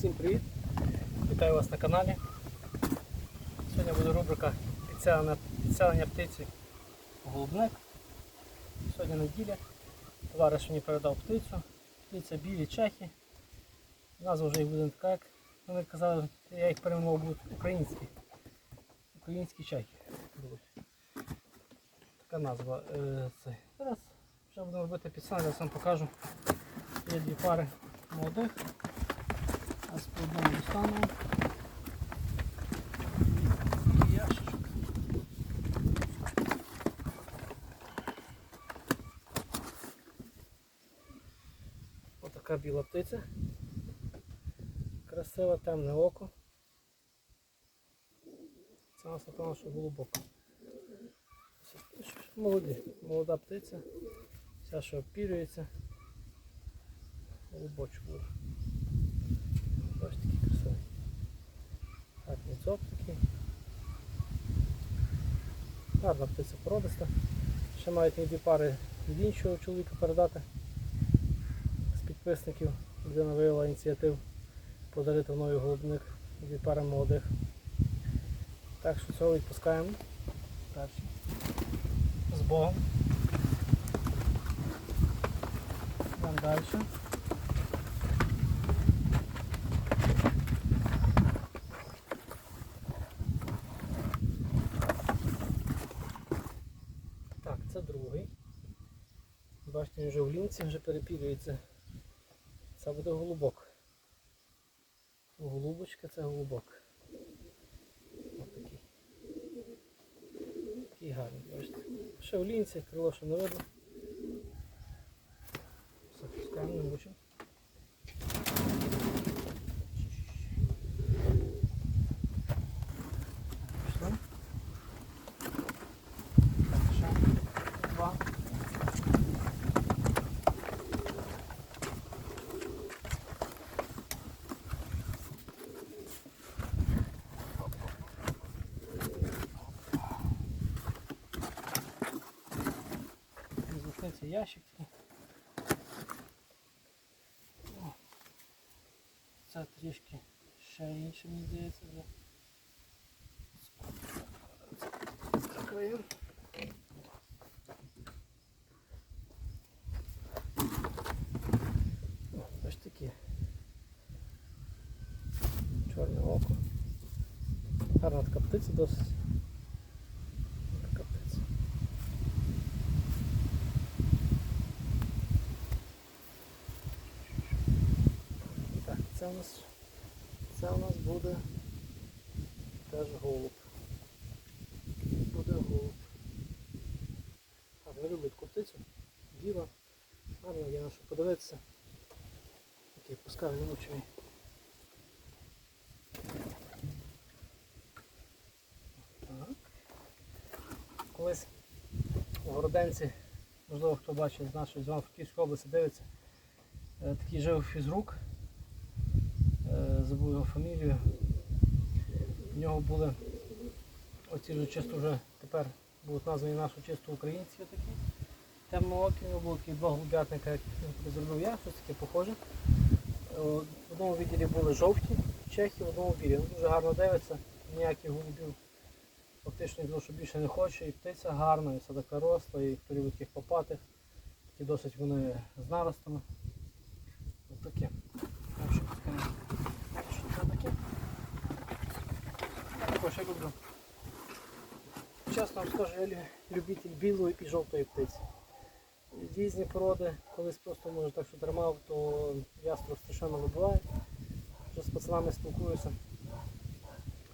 Всім привіт! Вітаю вас на каналі. Сьогодні буде рубрика підселення, птиці голубник. Сьогодні неділя. Товариш мені передав птицю. Птиця білі чехи. Назва вже їх буде така, як вони казали, я їх перейменував будуть українські. Українські чехи. Така назва. Е, це. Зараз вже будемо робити підселення, я вам покажу. Є дві пари молодих. Достану. І ящичок. Отака біла птиця. Красиве темне око. Це у нас напевно, що голубок. Молоді, молода птиця. Вся що опірюється. Голубочок буде. Бачите, такий красивий. Так, ніцок такий. Гарна птиця породиста. Ще мають мені дві пари від іншого чоловіка передати з підписників. Людина виявила ініціативу подарити мною голубник дві пари молодих. Так що цього відпускаємо. Перший. З Богом. Далі. Так, це другий. Бачите, вже перепілюється. Це буде голубок. Голубочка це голубок. Ось такий. Такий гарний, бачите. Ще в лінці, крило ще не видно. Запускаємо, не мучимо. ящик такий. О, Це трішки ще інше, мені здається, вже. Закриємо. О, Ось такі. Чорне око. Гарна така птиця досить. Це у нас це у нас буде теж голуб. Буде голуб. Так, не люблю таку птицю. Діва. Гарно є на що подивитися. Такий пускай. Так. Колись у Городенці, можливо хто бачить з нашої з Івано-Франківської області дивиться, е, такий жив фізрук, забув його фамілію. В нього були оці вже чисто вже тепер будуть названі наші чисто українці такі. Темноокі, у нього були такі два голубятника, як він зробив я, щось таке похоже. Е, В одному відділі були жовті чехи, в одному білі. Він дуже гарно дивиться, ніяких голубів фактично ніхто що більше не хоче. І птиця гарна, і така росла, і хто любить їх попати. Такі досить вони з наростами. Ось таке. Так, що таке? Що це таке? Я люблю. Чесно вам скажу, я любитель білої і жовтої птиці. Різні породи, колись просто може так, що тримав, то яструб страшенно вибиває. Вже з пацанами спілкуюся.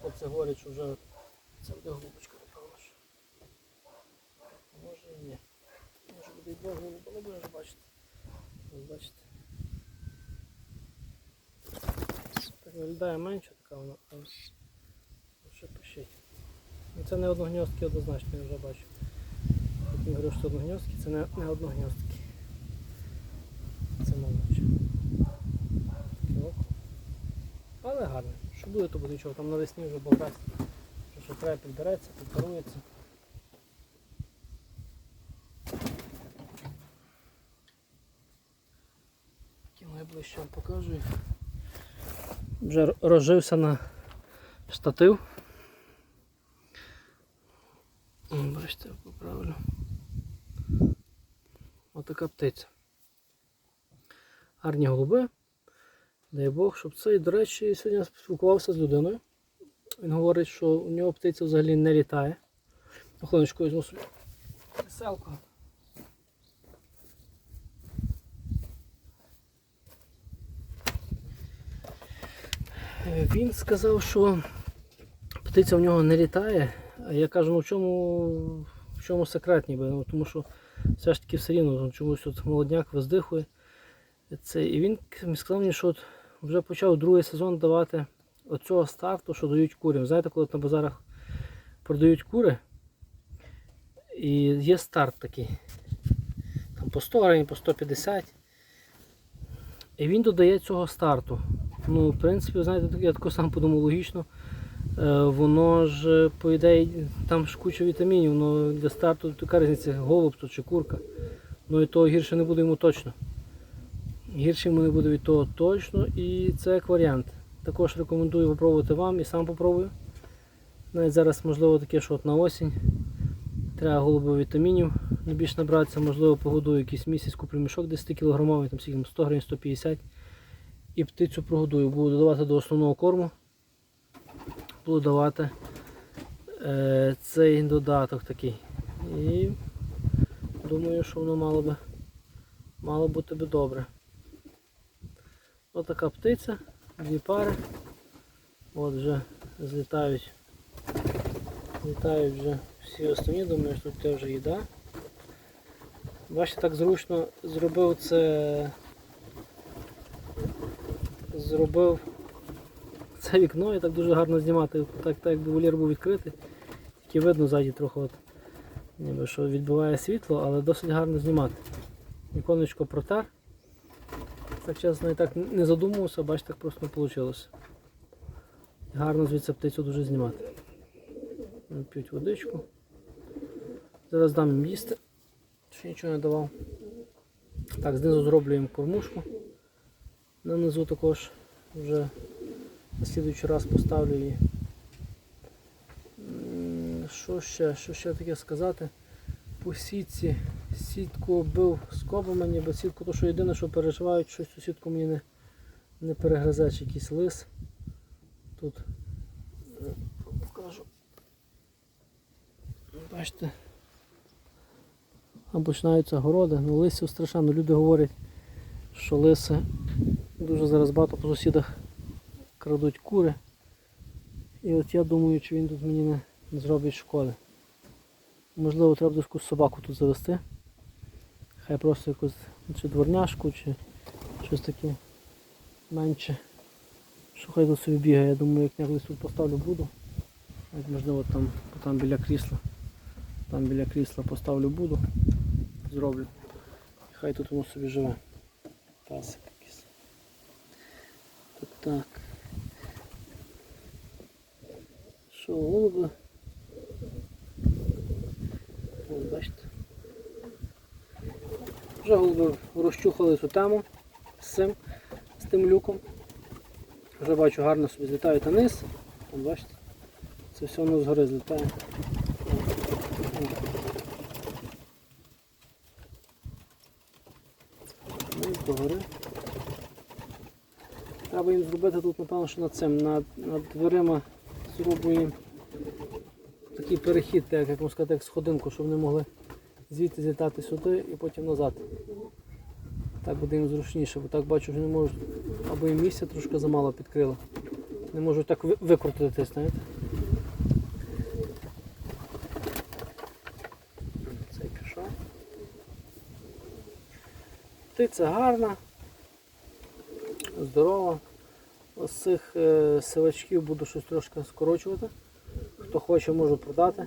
Хлопці говорять, що вже це буде голубочка, напевно. Може і ні. Може буде і два голуба, але будеш бачити. Бачите. Виглядає менше така вона. Це не одногньостки однозначно, я вже бачу. Як він говорив, що одногньостки, це не, не одногньостки. Це око. Але гарне. Що буде, то буде нічого. Там навесні вже болгасть. Що, треба підбереться, підпарується. Найближче вам покажу. Вже розжився на штатив. Поправлю. Отака птиця. Гарні голуби. Дай Бог, щоб це. І, до речі, сьогодні я спілкувався з людиною. Він говорить, що у нього птиця взагалі не літає. Хвилиночку візьму собі кріселку. Е, Він сказав, що птиця в нього не літає. А я кажу, ну в чому, в чому секрет ніби? Ну, тому що все ж таки все рівно ну, чомусь от молодняк виздихує. Це, і він сказав мені, що от вже почав другий сезон давати оцього старту, що дають курям. Знаєте, коли на базарах продають кури, і є старт такий. Там по 100 гривень, по 150. І він додає цього старту. Ну, в принципі, знаєте, я тако сам подумав логічно. Е, Воно ж, по ідеї, там ж куча вітамінів, але для старту така різниця, голуб то чи курка. Ну і того гірше не буде йому точно. Гірше йому не буде від того точно і це як варіант. Також рекомендую попробувати вам і сам попробую. Навіть зараз можливо таке, що от на осінь треба голубо вітамінів не більш набратися, можливо погодую якийсь місяць, куплю мішок 10 кг, там скільки, 100 гривень, 150 і птицю прогодую. Буду додавати до основного корму. Буду давати е, цей додаток такий. І думаю, що воно мало би мало бути би добре. Отака птиця, дві пари. От вже злітають. Злітають вже всі останні, думаю, що тут вже їда. Бачите, так зручно зробив це. Зробив це вікно і так дуже гарно знімати. Так, так якби волір був відкритий. Тільки видно ззаді трохи, от, ніби, що відбиває світло, але досить гарно знімати. Віконечко протер. Так чесно, я так не задумувався, бачите, так просто не вийшло. Гарно звідси птицю дуже знімати. П'ють водичку. Зараз дам їм їсти. Ще нічого не давав. Так, знизу зроблю їм кормушку. На низу також вже на слідуючий раз поставлю її. Що ще? Що ще таке сказати? По сітці. Сітку бив скобами, ніби сітку, то що єдине, що переживають, що цю сітку мені не, не перегризе чи якийсь лис. Тут е, покажу. Бачите. А починаються городи, ну лисів страшенно. Люди говорять, що лиси дуже зараз багато по сусідах крадуть кури. І от я думаю, чи він тут мені не, зробить шкоди. Можливо, треба якусь собаку тут завести. Хай просто якусь чи дворняшку, чи щось таке менше. Що хай тут собі бігає, я думаю, як я колись тут поставлю буду. Навіть можливо там, там біля крісла. Там біля крісла поставлю буду, зроблю. І хай тут воно собі живе. Пасик якийсь. Тут так. Що, голуби? Ось, бачите. Вже голуби розчухали цю тему з цим, з тим люком. Вже бачу гарно собі злітають на низ. От бачите. Це все воно згори злітає. Ну. Треба їм зробити тут, напевно, що над цим, над, над дверима зробимо такий перехід, так, як можна сказати, як сходинку, щоб вони могли звідти злітати сюди і потім назад. Так буде їм зручніше, бо так бачу, що не можуть, або їм місця трошки замало підкрило. Не можуть так ви- викрутитись, знаєте. Цей пішов. Птиця гарна, здорова. Ось цих е, сивачків буду щось трошки скорочувати. Хто хоче, можу продати.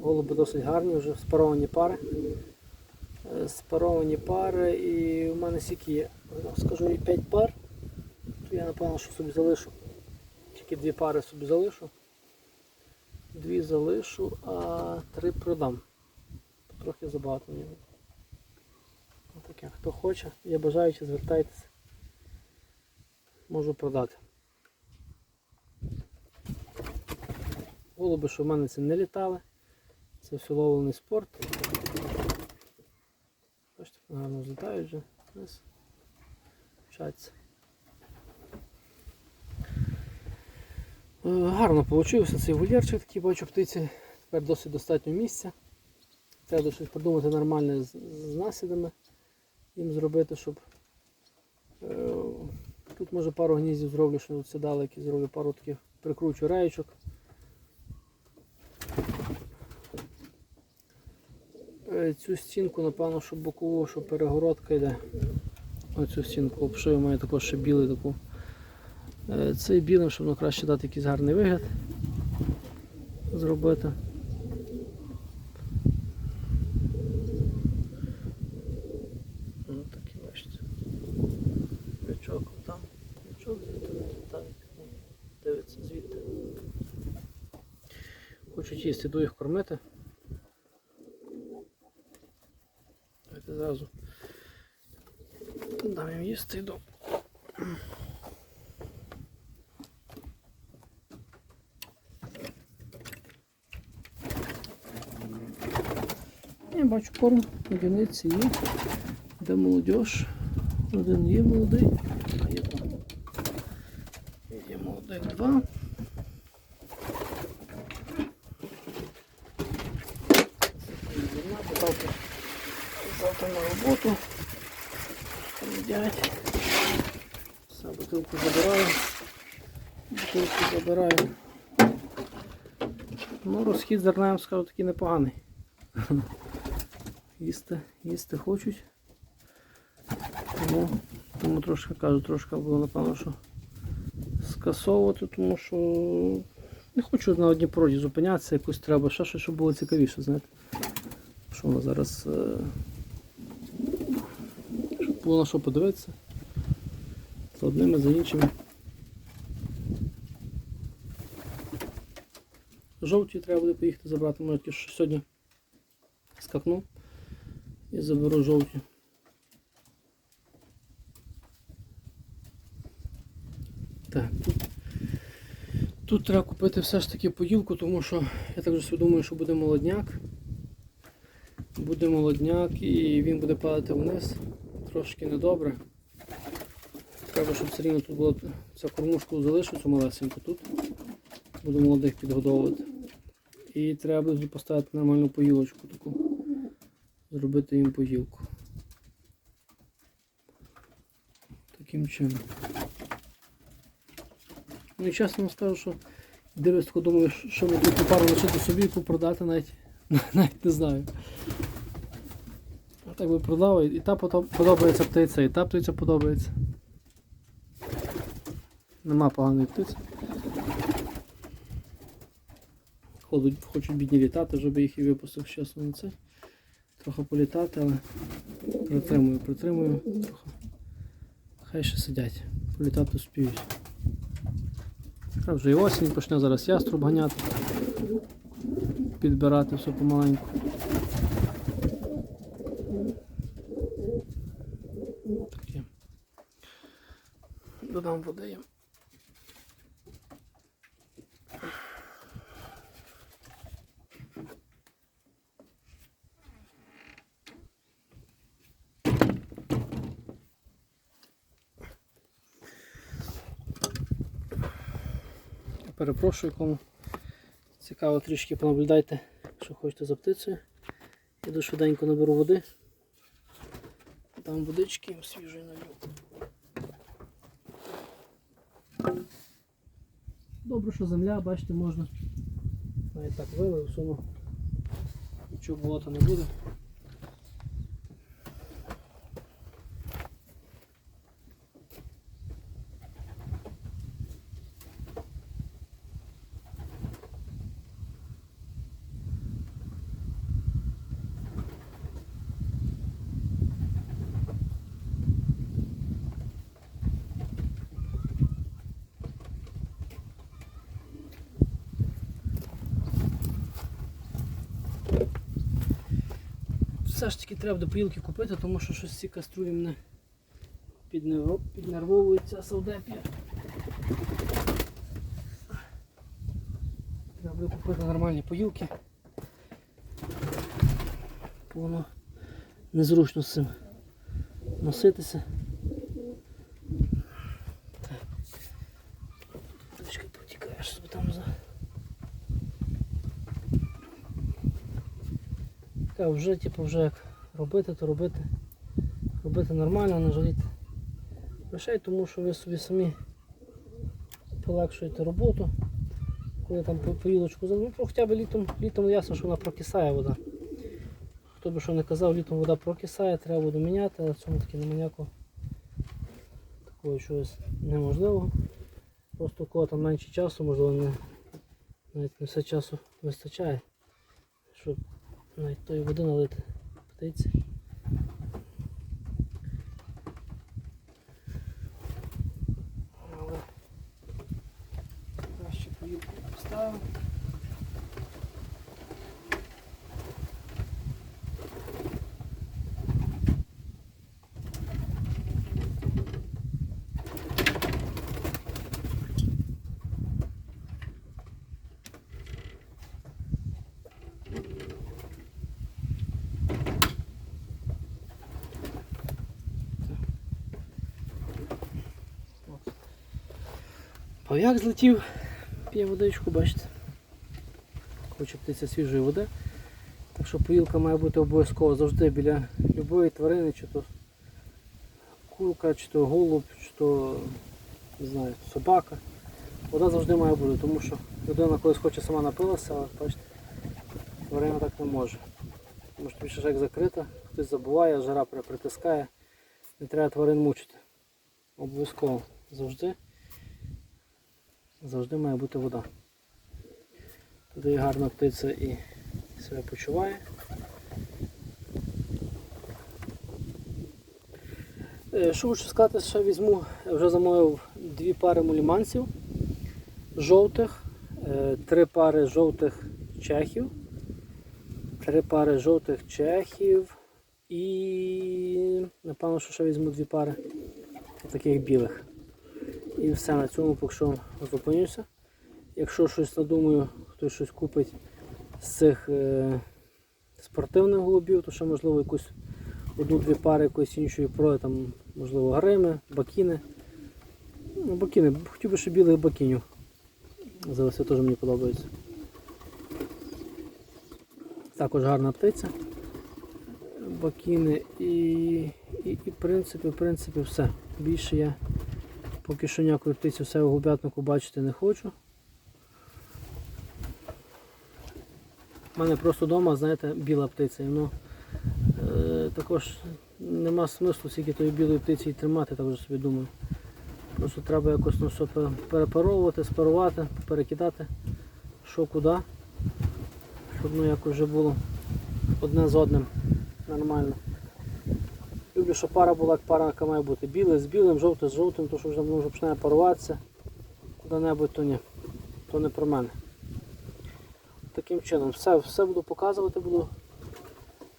Голуби досить гарні, вже спаровані пари. Е, Спаровані пари і в мене скільки є, скажу і 5 пар. То я напевно, що собі залишу. Тільки дві пари собі залишу. Дві залишу, а три продам. Трохи забагато мені. Таке, хто хоче, є бажаючі, звертайтеся можу продати. Голуби, що в мене це не літали, це все ловлений спорт. Бачите, гарно злітають вже, вчаться. Е, гарно вийшов цей вольєрчик такий, бачу птиці, тепер досить достатньо місця. Треба щось придумати нормальне з, з наслідами їм зробити, щоб е, тут може пару гніздів зроблю, що тут сідали, які зроблю пару таких прикручу раєчок. Е, Цю стінку, напевно, щоб бокову, щоб перегородка йде. Оцю стінку обшию, маю також ще білий таку. Е, Цей білим, щоб воно краще дати якийсь гарний вигляд. Зробити. Ну такі бачите. Бичок там. Бичок звідти не літають. Вон, Дивиться звідти. Їсти, йду їх кормити. Давайте зразу дам їм їсти йду. Я бачу корм, одиниці є. Де молодіж. Один є молодий, а є два. Є молодих два. Завтра, завтра на роботу. Там їдять. Все, бутилку забираю. Бутилку забираю. Розхід зерна, скажу, такий непоганий. Їсти, їсти хочуть. Тому, тому трошки кажу, трошки було напевно, що скасовувати, тому що не хочу на одній породі зупинятися, якось треба, ще щось, щоб було цікавіше, знаєте. Що воно зараз. е, Щоб було на що подивитися. За одними, за іншими. Жовті треба буде поїхати забрати, може тільки що сьогодні скакну і заберу жовті. Так, тут, треба купити все ж таки поїлку, тому що я так вже думаю, що буде молодняк. Буде молодняк і він буде падати вниз. Трошки недобре. Треба, щоб все рівно тут була ця кормушку залишу, цю малесеньку тут. Буду молодих підгодовувати. І треба буде поставити нормальну поїлочку таку. Зробити їм поїлку. Таким чином. Ну і чесно скажу, що дивлюсь, думаю, що мені таку пару лишити собі, яку продати навіть, навіть не знаю. Так би продав, і та подобається птиця, і та птиця подобається. Нема поганої птиці. Ходуть, хочуть бідні літати, щоб їх і випустив чесно на. Трохи політати, але притримую, притримую трохи. Хай ще сидять, політати успіють. А вже і осінь почне зараз яструб ганяти, підбирати все помаленьку. Додам води їм. Перепрошую, кому цікаво трішки понаблюдайте, якщо хочете за птицею. Іду швиденько наберу води. Там водички свіжої налью. Добре, що земля, бачите, можна. Навіть так вилив, всуну. Нічого болота не буде. Все ж таки треба до поїлки купити, тому що щось ці каструлі мене піднервовуються салдепі. Треба буде купити нормальні поїлки. Воно незручно з цим носитися. Так. Трішки потікаєш собі там за. Така вже, типу, вже як робити, то робити. Робити нормально, не жаліти грошей, тому що ви собі самі полегшуєте роботу. Коли там по- поїлочку ну, хоча б літом, літом ясно, що вона прокисає вода. Хто би що не казав, літом вода прокисає, треба воду міняти, але в цьому таки немає ніякого такого чогось неможливого. Просто у кого там менше часу, можливо, не, навіть не все часу вистачає, щоб навіть тої води налити птиці. Але краще поїлку поставив. Пав'як злетів, п'є водичку, бачите. Хоче птиця свіжої води. Так що поїлка має бути обов'язково завжди біля любої тварини, чи то курка, чи то голуб, чи то не знаю, собака. Вода завжди має бути, тому що людина колись хоче сама напилася, але бачите, тварина так не може. Тому що більше як закрита, хтось забуває, жара притискає. Не треба тварин мучити. Обов'язково завжди завжди має бути вода. Туди гарна птиця і себе почуває. Е, Що хочу сказати, ще візьму, вже замовив дві пари муліманців жовтих, е, три пари жовтих чехів, три пари жовтих чехів і напевно, що ще візьму дві пари таких білих. І все на цьому поки що зупинюся. Якщо щось надумаю, хтось щось купить з цих е, спортивних голубів, то ще можливо якусь одну-дві пари якоїсь іншої про, там, можливо, грими, бакіни. Ну, бакіни, хотів би ще білих бакінів. Завести теж мені подобається. Також гарна птиця. Бакіни і, і, і в принципі, в принципі все. Більше я Поки що ніякої птиці все в голубятнику бачити не хочу. У мене просто вдома, знаєте, біла птиця. І воно е, також нема смислу скільки тої білої птиці і тримати, так вже собі думаю. Просто треба якось ну, все перепаровувати, спарувати, перекидати, що куди, щоб ну, якось вже було одне з одним нормально. Люблю, щоб пара була, як пара яка має бути. Біле з білим, жовте з жовтим, то що вже може починає паруватися куди-небудь, то ні. То не про мене. Таким чином, все, все буду показувати, буду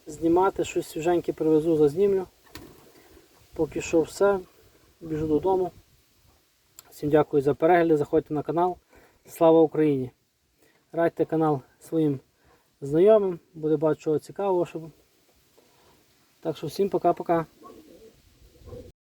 знімати, щось свіженьке привезу, зазнімлю. Поки що все. Біжу додому. Всім дякую за перегляд, заходьте на канал. Слава Україні! Радьте канал своїм знайомим, буде багато чого цікавого. Так що всім пока-пока.